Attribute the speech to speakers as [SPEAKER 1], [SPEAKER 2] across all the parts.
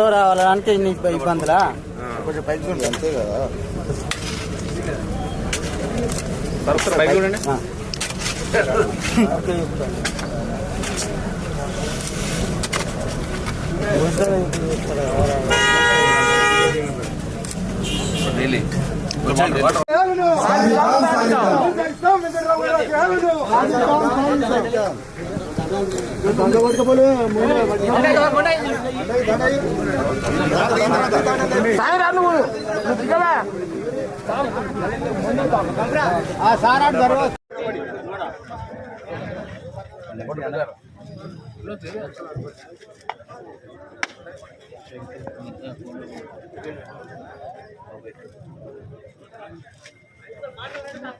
[SPEAKER 1] Photo ఇన్ని ఇబ్బ- ఇబ్బందులా?
[SPEAKER 2] కొంచెం పైకి చూడండి. అంతే కదా
[SPEAKER 3] పైకి చూడండి.
[SPEAKER 1] ఆ.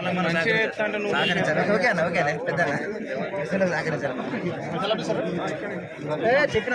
[SPEAKER 1] ఓకే, ఇబ్బంది. వద్దా, ఇప్పుడు ఇక్కడ
[SPEAKER 3] డైలీ వచ్చేయండి వాటర్
[SPEAKER 2] ఓకేనా ఓకేనా పెద్ద చెప్పిన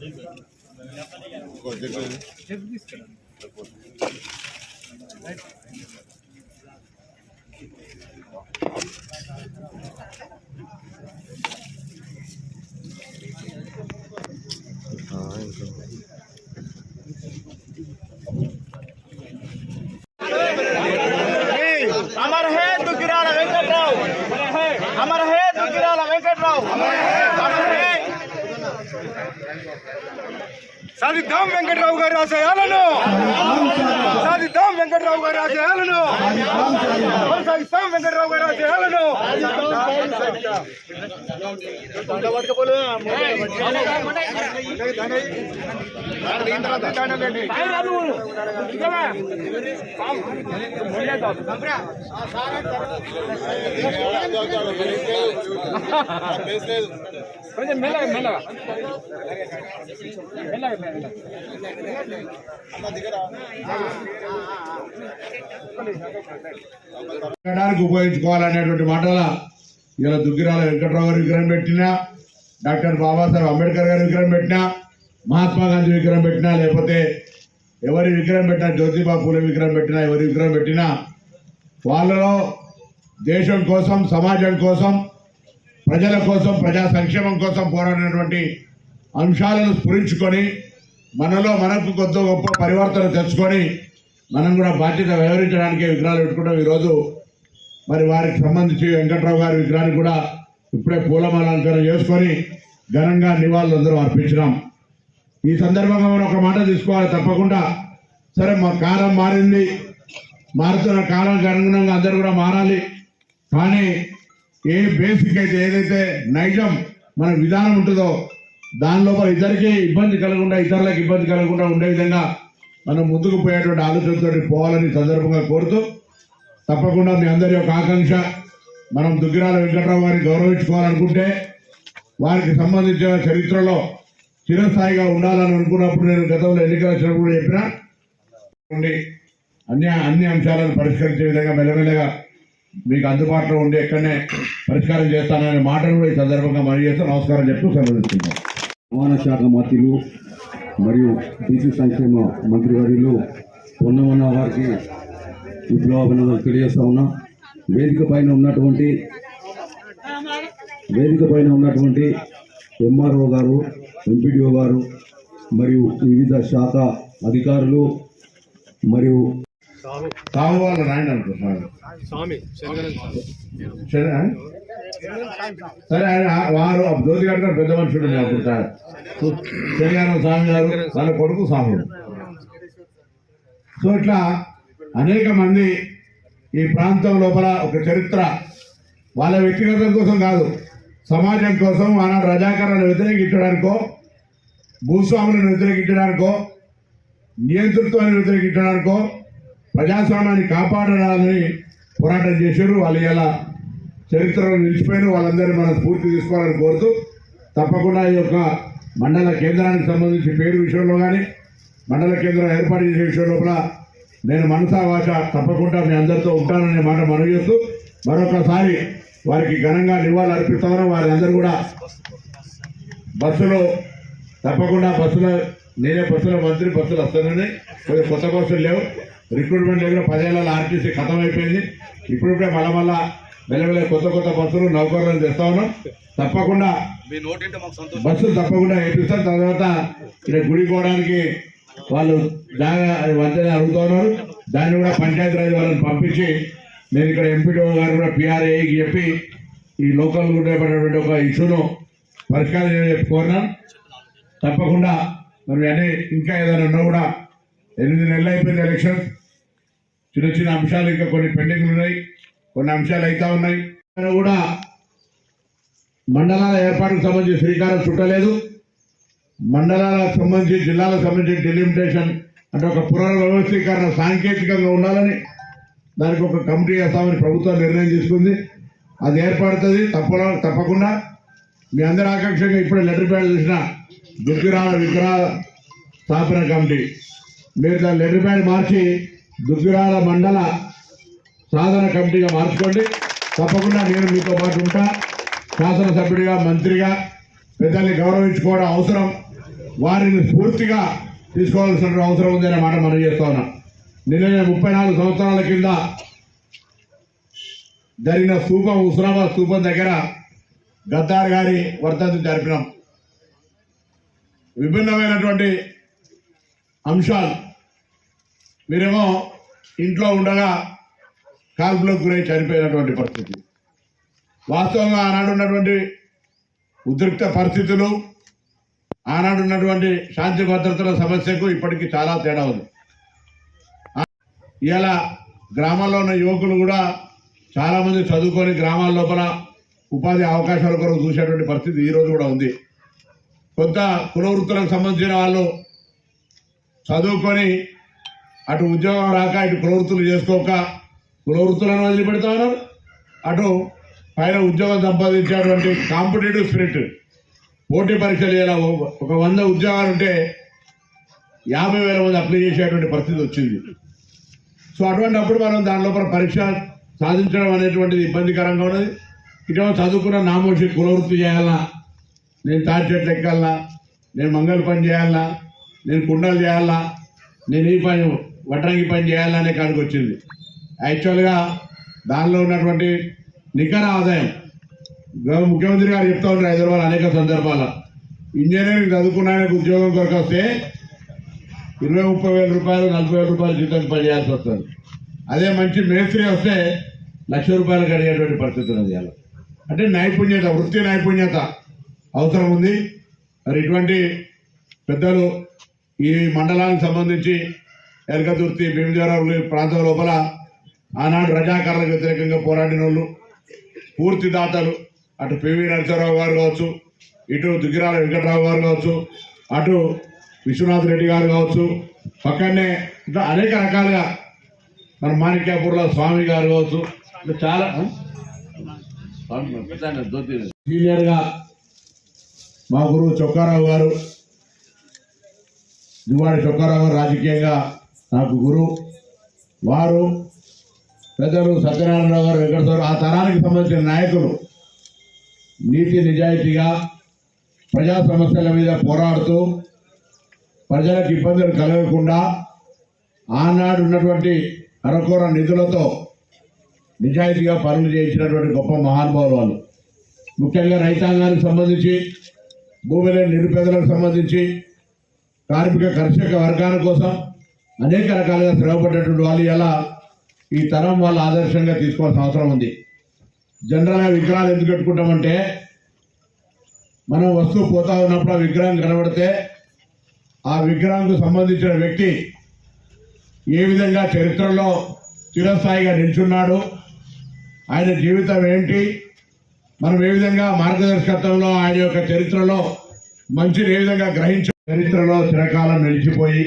[SPEAKER 2] మళ్ళీ చెప్తారా
[SPEAKER 4] సాధిద్దాం వెంకట్రావు గారి ఆశయాలను. సాధిద్దాం వెంకట్రావు గారి ఆశయాలను. కొనసాగిస్తాం వెంకట్రావు గారు ఆశయాలను కొంచెం మెల్లగా మెల్లగా మెల్లగా మెల్లగా
[SPEAKER 5] పెట్టడానికి ఉపయోగించుకోవాలనేటువంటి మాటల ఇలా దుగ్గిరాల వెంకట్రావు గారి విగ్రహం పెట్టినా డాక్టర్ బాబాసాహెబ్ అంబేద్కర్ గారి విగ్రహం పెట్టినా మహాత్మా గాంధీ విగ్రహం పెట్టినా లేకపోతే ఎవరి విగ్రహం పెట్టినా జ్యోతిబా పూలే విగ్రహం పెట్టినా ఎవరి విగ్రహం పెట్టినా వాళ్ళలో దేశం కోసం సమాజం కోసం ప్రజల కోసం ప్రజా సంక్షేమం కోసం పోరాడినటువంటి అంశాలను స్ఫురించుకొని మనలో మనకు కొద్ది గొప్ప పరివర్తన తెచ్చుకొని మనం కూడా బాధ్యత వ్యవహరించడానికి విగ్రహాలు పెట్టుకుంటాం. ఈరోజు మరి వారికి సంబంధించి వెంకట్రావు గారి విగ్రహాన్ని కూడా ఇప్పుడే పూలమాలంకరణ చేసుకొని ఘనంగా నివాళులు అందరూ అర్పించినాం. ఈ సందర్భంగా మనం ఒక మాట తీసుకోవాలి తప్పకుండా. సరే మా కాలం మారింది. మారుతున్న కాలానికి అనుగుణంగా అందరూ కూడా మారాలి. కానీ ఏ బేసిక్ అయితే ఏదైతే నైజం మన విధానం ఉంటుందో దాని లోపల ఇద్దరికి ఇబ్బంది కలగకుండా ఇతరులకు ఇబ్బంది కలగకుండా ఉండే విధంగా మనం ముందుకు పోయేటువంటి ఆలోచనతో పోవాలని సందర్భంగా కోరుతూ తప్పకుండా మీ అందరి యొక్క ఆకాంక్ష మనం దుగ్గిరాల వెంకట్రావు గారిని గౌరవించుకోవాలనుకుంటే వారికి సంబంధించిన చరిత్రలో చిరస్థాయిగా ఉండాలని అనుకున్నప్పుడు నేను గతంలో ఎన్నికల వచ్చినప్పుడు కూడా చెప్పిన. ఉండి అన్ని అన్ని అంశాలను పరిష్కరించే విధంగా మెల్లమెల్లగా మీకు అందుబాటులో ఉండి ఎక్కడనే పరిష్కారం చేస్తాననే మాటను కూడా ఈ సందర్భంగా మనం చేస్తూ నమస్కారం చెప్తూ సెలవుస్తున్నాం
[SPEAKER 6] రవాణా శాఖ మంత్రులు మరియు బీసీ సంక్షేమ మంత్రివర్యులు పొన్నమన్న వారికి విప్లవాభినందనలు తెలియజేస్తా ఉన్నా. వేదిక పైన ఉన్నటువంటి వేదిక పైన ఉన్నటువంటి ఎంఆర్ఓ గారు ఎంపీడీఓ గారు మరియు వివిధ శాఖ అధికారులు మరియు
[SPEAKER 5] వాళ్ళు
[SPEAKER 4] స్వామి.
[SPEAKER 5] సరే ఆయన వారు జ్యోతి గారు గారు పెద్ద మనుషుడు సార్ శనివారం. స్వామి గారు వాళ్ళ కొడుకు సాముడు సో ఇట్లా అనేక మంది ఈ ప్రాంతం లోపల ఒక చరిత్ర వాళ్ళ వ్యక్తిగతం కోసం కాదు సమాజం కోసం ఆనాడు రజాకారాన్ని వ్యతిరేకించడానికో భూస్వాములను వ్యతిరేకించడానికో నియంతృత్వాన్ని వ్యతిరేకించడానికో ప్రజాస్వామ్యాన్ని కాపాడడాన్ని పోరాటం చేశారు. వాళ్ళు ఇలా చరిత్రలో నిలిచిపోయిన వాళ్ళందరినీ మనం స్ఫూర్తి తీసుకోవాలని కోరుతూ తప్పకుండా ఈ యొక్క మండల కేంద్రానికి సంబంధించి పేరు విషయంలో కానీ మండల కేంద్రం ఏర్పాటు చేసే విషయం లోపల నేను మనసా వాచ తప్పకుండా మీ అందరితో ఉంటాననే మాట మనవి చేస్తూ మరొకసారి వారికి ఘనంగా నివాళులు అర్పిస్తాను. వారి అందరూ కూడా బస్సులో తప్పకుండా బస్సులో నేనే బస్సులో మంత్రి బస్సులు వస్తానని. కొంచెం కొత్త బస్సులు లేవు. రిక్రూట్మెంట్ దగ్గర పదేళ్ళ ఆర్టీసీ ఖతం అయిపోయింది ఇప్పుడిప్పుడే మళ్ళా మళ్ళా మెల్లమెల్ల కొత్త కొత్త బస్సులు నౌకర్లను తెస్తా ఉన్నాం. తప్పకుండా బస్సులు తప్పకుండా వేపిస్తాం. తర్వాత ఇక్కడ గుడి పోవడానికి వాళ్ళు జాగా వంతెన అడుగుతున్నారు దాన్ని కూడా పంచాయతీ రాజు వాళ్ళని పంపించి నేను ఇక్కడ ఎంపీడీఓ గారు కూడా పిఆర్ఏకి చెప్పి ఈ లోకల్ ఉండేటటువంటి ఒక ఇష్యూను పరిష్కారం చెప్పుకున్నాను తప్పకుండా మరి అన్ని ఇంకా ఏదైనా ఉన్నా కూడా ఎనిమిది నెలలు అయిపోయింది ఎలక్షన్. చిన్న చిన్న అంశాలు ఇంకా కొన్ని పెండింగ్లు ఉన్నాయి. కొన్ని అంశాలు అవుతా ఉన్నాయి. కూడా మండలాల ఏర్పాటుకు సంబంధించి శ్రీకారం చుట్టలేదు. మండలాలకు సంబంధించి జిల్లాలకు సంబంధించి డెలిమిటేషన్ అంటే ఒక పునర్వ్యవస్థీకరణ సాంకేతికంగా ఉండాలని దానికి ఒక కమిటీ వేస్తామని ప్రభుత్వం నిర్ణయం తీసుకుంది. అది ఏర్పడుతుంది తప్ప తప్పకుండా. మీ అందరి ఆకాంక్షగా ఇప్పుడే లెటర్ ప్యాడ్ చేసిన దుర్గిరాల విగ్రహ స్థాపన కమిటీ. మీరు దాని లెటర్ ప్యాడ్ మార్చి దుర్గిరాల మండల సాధన కమిటీగా మార్చుకోండి. తప్పకుండా నేను మీతో పాటు ఉంటా. శాసనసభ్యుడిగా మంత్రిగా పెద్దల్ని గౌరవించుకోవడం అవసరం. వారిని స్ఫూర్తిగా తీసుకోవాల్సిన అవసరం ఉందనే మాట మనం చేస్తా ఉన్నాం. నిన్న ముప్పై నాలుగు సంవత్సరాల కింద జరిగిన స్థూపం హుస్నాబాద్ స్థూపం దగ్గర గద్దార్ గారి వర్ధంతి జరిపినాం. విభిన్నమైనటువంటి అంశాలు మీరేమో ఇంట్లో ఉండగా కాల్పులకు గురై చనిపోయినటువంటి పరిస్థితి. వాస్తవంగా ఆనాడు ఉన్నటువంటి ఉద్రిక్త పరిస్థితులు ఆనాడు ఉన్నటువంటి శాంతి భద్రతల సమస్యకు ఇప్పటికీ చాలా తేడా ఉంది. ఇలా గ్రామాల్లో ఉన్న యువకులు కూడా చాలా మంది చదువుకొని గ్రామాల లోపల ఉపాధి అవకాశాల కొరకు చూసేటువంటి పరిస్థితి ఈరోజు కూడా ఉంది. కొంత కులవృత్తులకు సంబంధించిన వాళ్ళు చదువుకొని అటు ఉద్యోగం రాక ఇటు కులవృత్తులు చేసుకోక కులవృత్తులను వదిలిపెడతా ఉన్నారు. అటు పైన ఉద్యోగం సంపాదించేటువంటి కాంపిటేటివ్ స్పిరిట్ పోటీ పరీక్షలు ఇలా ఒక వంద ఉద్యోగాలు ఉంటే యాభై వేల మంది అప్లై చేసేటువంటి పరిస్థితి వచ్చింది. సో అటువంటి అప్పుడు మనం దాని లోపల పరీక్ష సాధించడం అనేటువంటిది ఇబ్బందికరంగా ఉన్నది. ఇటువంటి చదువుకున్న నామోషి కులవృత్తి చేయాలన్నా నేను తాటి చెట్లు నేను మంగళ పని చేయాలా నేను కుండలు చేయాలా నేను ఈ పని వడ్రంగి పని చేయాలా అనే కాడికి వచ్చింది. యాక్చువల్గా దానిలో ఉన్నటువంటి నికర ఆదాయం గౌరవ ముఖ్యమంత్రి గారు చెప్తా ఉంటారు హైదరాబాద్ అనేక సందర్భాల. ఇంజనీరింగ్ చదువుకున్న ఆయనకు ఉద్యోగం కొరకు వస్తే ఇరవై ముప్పై వేల రూపాయలు నలభై వేల రూపాయలు జీతం పనిచేయాల్సి వస్తుంది. అదే మంచి మేస్త్రి వస్తే లక్ష రూపాయలు కడిగేటువంటి పరిస్థితి ఉన్నది అలా అంటే నైపుణ్యత వృత్తి నైపుణ్యత అవసరం ఉంది. మరి ఇటువంటి పెద్దలు ఈ మండలానికి సంబంధించి ఎరకదుర్తి భీమజారావులు ప్రాంతం లోపల ఆనాడు రజాకారులకు వ్యతిరేకంగా పోరాడిన వాళ్ళు పూర్తిదాతలు అటు పివి నరసింహరావు గారు కావచ్చు ఇటు దుగ్గిరాల వెంకటరావు గారు కావచ్చు అటు విశ్వనాథ్ రెడ్డి గారు కావచ్చు పక్కనే ఇంకా అనేక రకాలుగా మన మాణిక్యాపూర్లో స్వామి గారు కావచ్చు చాలా సీనియర్గా మా గురువు చొక్కారావు గారు దివాడి చొక్కారావు గారు రాజకీయంగా నాకు గురువు. వారు పెద్దలు సత్యనారాయణరావు గారు వెంకటేశ్వర ఆ తరానికి సంబంధించిన నాయకులు. నీతి నిజాయితీగా ప్రజా సమస్యల మీద పోరాడుతూ ప్రజలకు ఇబ్బందులు కలగకుండా ఆనాడు ఉన్నటువంటి అరకొర నిధులతో నిజాయితీగా పనులు చేయించినటువంటి గొప్ప మహానుభావులు వాళ్ళు. ముఖ్యంగా రైతాంగానికి సంబంధించి భూమిలో నిరుపేదలకు సంబంధించి కార్మిక కర్షక వర్గాల కోసం అనేక రకాలుగా శ్రమపడ్డటువంటి వాళ్ళు ఎలా ఈ తరం వాళ్ళ ఆదర్శంగా తీసుకోవాల్సిన అవసరం ఉంది. జనరల్గా విగ్రహాలు ఎందుకు పెట్టుకుంటామంటే మనం వస్తువు పోతా ఉన్నప్పుడు ఆ విగ్రహం కనబడితే ఆ విగ్రహంకు సంబంధించిన వ్యక్తి ఏ విధంగా చరిత్రలో చిరస్థాయిగా నిల్చున్నాడు ఆయన జీవితం ఏంటి మనం ఏ విధంగా మార్గదర్శకత్వంలో ఆయన యొక్క చరిత్రలో మంచిని ఏ విధంగా గ్రహించ చరిత్రలో చిరకాలం నిలిచిపోయి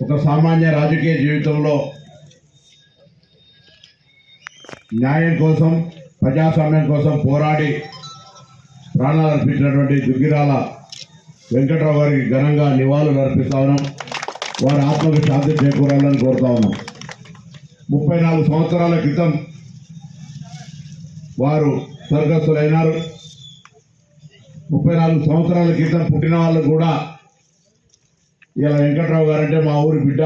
[SPEAKER 5] ఒక సామాన్య రాజకీయ జీవితంలో న్యాయం కోసం ప్రజాస్వామ్యం కోసం పోరాడి ప్రాణాలు అర్పించినటువంటి దుగ్గిరాల వెంకట్రావు గారికి ఘనంగా నివాళులు అర్పిస్తా ఉన్నాం. వారి ఆత్మకు శాంతి చేకూరాలని కోరుతా ఉన్నాం. ముప్పై నాలుగు సంవత్సరాల క్రితం వారు స్వర్గస్థులైనారు. ముప్పై నాలుగు సంవత్సరాల క్రితం పుట్టిన వాళ్ళు కూడా ఇలా వెంకట్రావు గారంటే మా ఊరి బిడ్డ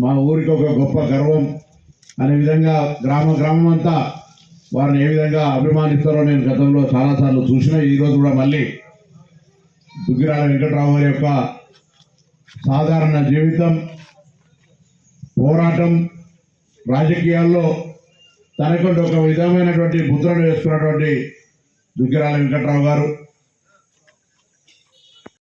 [SPEAKER 5] మా ఊరికి ఒక గొప్ప గర్వం. అనే విధంగా గ్రామ గ్రామం అంతా వారిని ఏ విధంగా అభిమానిస్తారో నేను గతంలో చాలాసార్లు చూసిన ఈరోజు కూడా మళ్ళీ దుగ్గిరాల వెంకటరావు గారి యొక్క సాధారణ జీవితం పోరాటం రాజకీయాల్లో తనకుంటూ ఒక విధమైనటువంటి ముద్రను వేసుకున్నటువంటి దుగ్గిరాల వెంకటరావు గారు.